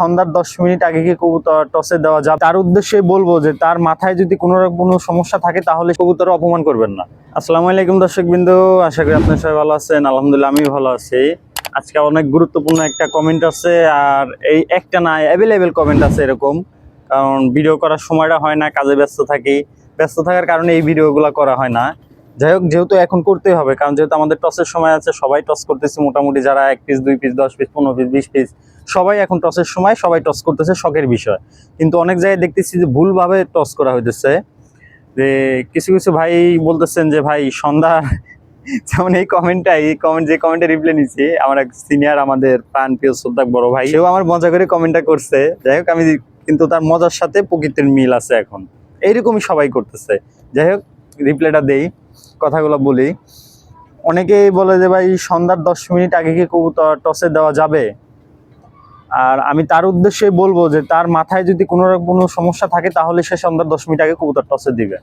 সন্ধ্যার দশ মিনিট আগে কি কবুতর টসে দেওয়া যাবে? তার উদ্দেশ্যে বলব যে তার মাথায় যদি কোনো কোনো সমস্যা থাকে, তাহলে কবুতর অপমান করবেন না। আসসালামু আলাইকুম দর্শক বিন্দু আশা করি আপনার সবাই ভালো আছেন। আলহামদুলিল্লাহ আমি ভালো আছি। আজকে অনেক গুরুত্বপূর্ণ একটা কমেন্ট আছে, আর এই একটা না অ্যাভেলেবেল কমেন্ট আছে এরকম। কারণ ভিডিও করার সময়টা হয় না, কাজে ব্যস্ত থাকি। ব্যস্ত থাকার কারণে এই ভিডিওগুলো করা হয় না। যাই হোক, যেহেতু এখন করতেই হবে, কারণ যেহেতু আমাদের টসের সময় আছে, সবাই টস করতেছে, মোটামুটি যারা এক পিস দুই পিস দশ পিস পনেরো পিস বিশ পিস সবাই এখন টসের সময়, সবাই টস করতেছে, শখের বিষয়। কিন্তু অনেক জায়গায় দেখতেছি যে ভুলভাবে টস করা হইতেছে। যে কিছু কিছু ভাই বলতেছেন যে, ভাই, সন্ধ্যা যেমন এই কমেন্টটা এই কমেন্ট যে কমেন্টে রিপ্লাই নিচ্ছি আমার এক সিনিয়র আমাদের প্রাণ প্রিয় শ্রদ্ধা বড় ভাই, সেও আমার মজা করে কমেন্টটা করছে। যাই হোক, আমি কিন্তু তার মজার সাথে প্রকৃতির মিল আছে এখন। এইরকমই সবাই করতেছে। যাই হোক রিপ্লাইটা দেই। কথাগুলো বলি। অনেকেই বলে যে, ভাই, সন্ধ্যার দশ মিনিট আগে কি কবুতর টসে দেওয়া যাবে? আর আমি তার উদ্দেশ্যে বলব যে, তার মাথায় যদি কোনো কোনো সমস্যা থাকে, তাহলে সে সন্ধ্যার দশ মিনিট আগে কবুতর টসে দিবে।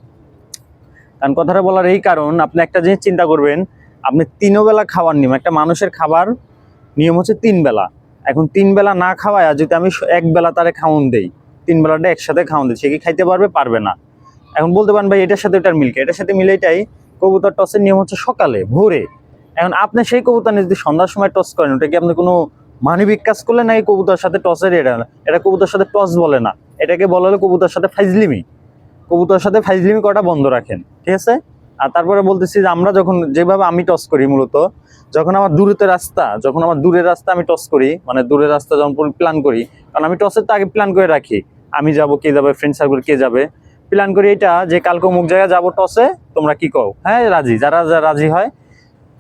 কারণ কথাটা বলার এই কারণ, আপনি একটা জিনিস চিন্তা করবেন, আপনি তিনও বেলা খাওয়ার নিয়ম, একটা মানুষের খাবার নিয়ম হচ্ছে তিন বেলা এখন তিন বেলা না খাওয়ায়, যদি আমি এক বেলা তারে খাওয়ান দেই তিন বেলাটা একসাথে খাওয়ান দিই, সে কি খাইতে পারবে? পারবে না। এখন বলতে পারেন, ভাই, এটার সাথে এটার মিলকে এটার সাথে মিলে এটাই কবুতর টসের নিয়ম হচ্ছে সকালে, ভোরে। এখন আপনি সেই কবুতর নিয়ে যদি সন্ধ্যার সময় টস করেন, ওটা কি আপনি কোনো মানবিক কাজ করলে নাকি কবুতর সাথে টসের এটা? না এটা কবুতর সাথে টস বলে না। এটাকে বলা হলো কবুতর সাথে ফাইজলিমি। কবুতর সাথে ফাইজলিমি কটা বন্ধ রাখেন, ঠিক আছে? আর তারপরে বলতেছি যে আমরা যখন যেভাবে আমি টস করি মূলত, যখন আমার দূরতে রাস্তা, যখন আমার দূরের রাস্তা আমি টস করি মানে দূরের রাস্তা যখন প্ল্যান করি, কারণ আমি টসের তো আগে প্ল্যান করে রাখি। আমি যাব কে যাবে ফ্রেন্ড সার্কেল কে যাবে? প্ল্যান করি এটা যে কালকে অমুক জায়গায় যাব টসে, তোমরা কি কও? হ্যাঁ রাজি, যারা যারা রাজি হয়।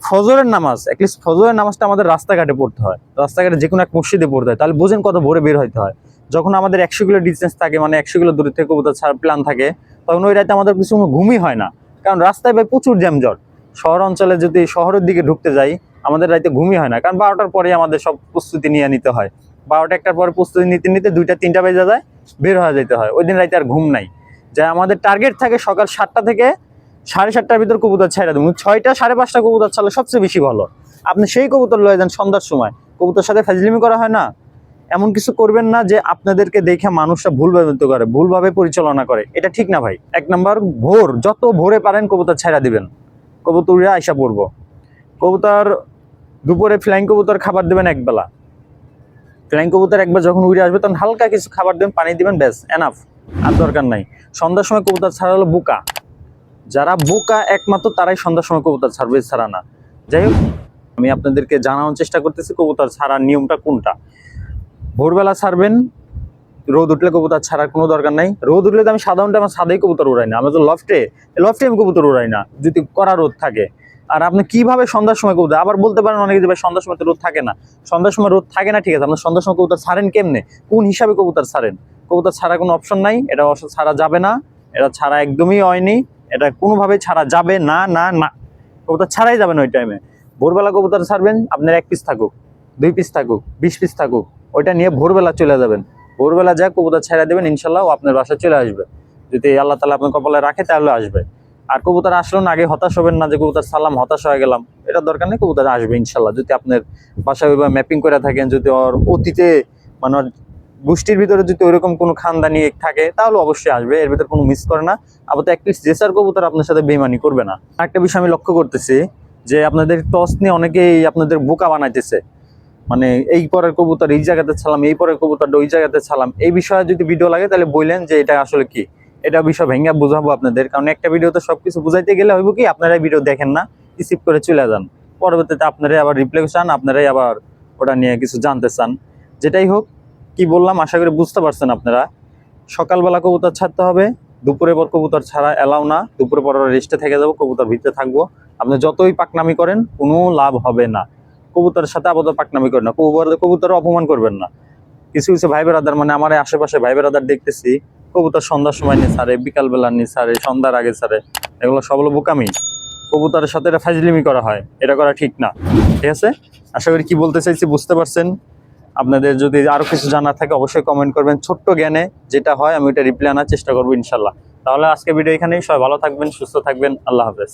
ফজরের নামাজ অ্যাটলিস্ট ফজরের নামাজটা আমাদের রাস্তাঘাটে পড়তে হয়। রাস্তাঘাটে যে কোনো এক মসজিদে পড়তে হয়, তাহলে বুঝেন কত ভোরে বের হইতে হয়। যখন আমাদের একশো কিলো ডিস্টেন্স থাকে মানে একশো কিলো দূরে থেকে কবুতর ছাড়ার প্ল্যান থাকে, তখন ওই রাতে আমাদের কিছু ঘুমই হয় না। কারণ রাস্তায় ভাই প্রচুর জ্যামজট শহর অঞ্চলে যদি শহরের দিকে ঢুকতে যাই, আমাদের রাতে ঘুমই হয় না। কারণ বারোটার পরে আমাদের সব প্রস্তুতি নিয়ে নিতে হয়। বারোটা একটার পরে প্রস্তুতি নিতে নিতে দুইটা, তিনটা বেজে যায়, বের হয়ে যেতে হয়। ওই দিন রাতে আর ঘুম নাই। যে আমাদের টার্গেট থাকে সকাল সাতটা থেকে সাড়ে সাতটার ভিতর কবুতর ছেড়ে দেবো। ছয়টা, সাড়ে পাঁচটা কবুতর ছাড়লে সবচেয়ে বেশি ভালো। আপনি সেই কবুতর লয়ে যান সন্ধ্যার সময়। কবুতর সাথে ফাজলিমি করা হয় না। এমন কিছু করবেন না যে আপনাদেরকে দেখে মানুষরা ভুলভাবে তো করে, ভুলভাবে পরিচালনা করে। এটা ঠিক না ভাই। এক নম্বর, ভোর, যত ভোরে পারেন কবুতর ছেড়া দিবেন। কবুতররা আইসা পড়ব। কবুতর দুপুরে ফ্লাইং কবুতর খাবার দেবেন একবেলা ফ্লাইং কবুতর একবার যখন উড়ে আসবে তখন হালকা কিছু খাবার দেবেন, পানি দিবেন, ব্যাস এনাফ আর দরকার নাই। সন্ধ্যার সময় কবুতর ছাড়া হলো বোকা। যারা বোকা একমাত্র তারাই সন্ধ্যার সময় কবুতর ছাড়বে, ছাড়া না। যাই হোক, আমি আপনাদেরকে জানানোর চেষ্টা করতেছি কবুতর ছাড়ার নিয়মটা কোনটা। ভোরবেলা ছাড়বেন, রোদ উঠলে কবুতর ছাড়ার কোনো দরকার নাই। রোদ উঠলে তো আমি সাধারণত আমার সাদাই কবুতর উড়াই না আমি তো লফটে লফটে আমি কবুতর উড়াই না, যদি কড়া রোদ থাকে। আর আপনি কীভাবে সন্ধ্যার সময় কবুতর, আবার বলতে পারেন অনেকে যে ভাই সন্ধ্যার সময় তো রোদ থাকে না। সন্ধ্যার সময় রোদ থাকে না, ঠিক আছে, আপনার সন্ধ্যার সময় কবুতর ছাড়েন কেমনে? কোন হিসাবে কবুতর ছাড়েন? কবুতর ছাড়া কোনো অপশন নাই। এটা অবশ্য ছাড়া যাবে না। এটা ছাড়া একদমই হয়নি। এটা কোনোভাবে ছাড়া যাবে না না না। কবুতর ছাড়াই যাবে না ওই টাইমে ভোরবেলা কবুতর ছাড়বেন, আপনার এক পিস থাকুক, দুই পিস থাকুক, বিশ পিস থাকুক, ওইটা নিয়ে ভোরবেলা চলে যাবেন। ভোরবেলা যা কবুতর ছেড়ে দেবেন, ইনশাল্লাহ আপনার বাসায় চলে আসবে। যদি আল্লাহ তালা আপনার কপালে রাখে তাহলে আসবে। আর কবুতর আসলো না, আগে হতাশ হবেন না যে কবুতর সালাম হতাশ হয়ে গেলাম। এটা দরকার নেই, কবুতর আসবে ইনশাল্লাহ। যদি আপনার বাসায় ওইভাবে ম্যাপিং করে থাকেন, যদি ওর অতীতে মানে গোষ্ঠীর ভিতরে যদি ওইরকম কোনো খানদানি থাকে, তাহলে অবশ্যই আসবে, এর ভিতরে কোনো মিস করে না। আবার তো অ্যাটলিস্ট জেসার কবুতর আপনার সাথে বেমানি করবে না। একটা বিষয় আমি লক্ষ্য করতেছি, যে আপনাদের টস নিয়ে অনেকেই আপনাদের বোকা বানাইতেছে। মানে এই পরের কবুতর, এই জায়গাতে ছালাম এই পরের কবুতরটা ওই জায়গাতে ছালাম এই বিষয়ে যদি ভিডিও লাগে, তাহলে বললেন যে এটা আসলে কি? এটা বিষয় ভেঙে বুঝাবো আপনাদের। কারণ একটা ভিডিওতে সবকিছু বুঝাইতে গেলে হইব কি, আপনারা ভিডিও দেখেন না রিসিভ করে চলে যান। পরবর্তীতে আপনারাই আবার রিপ্লাই চান, আপনারাই আবার ওটা নিয়ে কিছু জানতে চান। যেটাই হোক কি বললাম? আশা করি বুঝতে পারছেন আপনারা। সকালবেলা কবুতর ছাড়তে হবে। দুপুরে পর কবুতর ছাড়া এলাও না। দুপুরে পর রেস্টে থেকে যাব, কবুতর ভিতরে থাকব। আপনি যতই পাকনামি করেন, কোনো লাভ হবে না। কবুতরের সাথে আপাতত পাকনামি করেন না। কবুতর কবুতর অপমান করবেন না। কিছু কিছু ভাই বেড়াদার মানে আমার আশেপাশে ভাই বেড়াদার দেখতেছি, কবুতর সন্ধ্যার সময় নিয়ে ছাড়ে, বিকালবেলা নিয়ে ছাড়ে, সন্ধ্যার আগে ছাড়ে। এগুলো সব হলো বোকামি। কবুতরের সাথে এটা ফাজলিমি করা হয়। এটা করা ঠিক না। ঠিক আছে? আশা করি কি বলতে চাইছি বুঝতে পারছেন। আপনাদের যদি আরও কিছু জানা থাকে, অবশ্যই কমেন্ট করবেন। ছোট্ট জ্ঞানে যেটা হয়, আমি ওটা রিপ্লাই আনার চেষ্টা করব ইনশাল্লাহ। তাহলে আজকে ভিডিও এখানেই। সবাই ভালো থাকবেন, সুস্থ থাকবেন। আল্লাহ হাফেজ।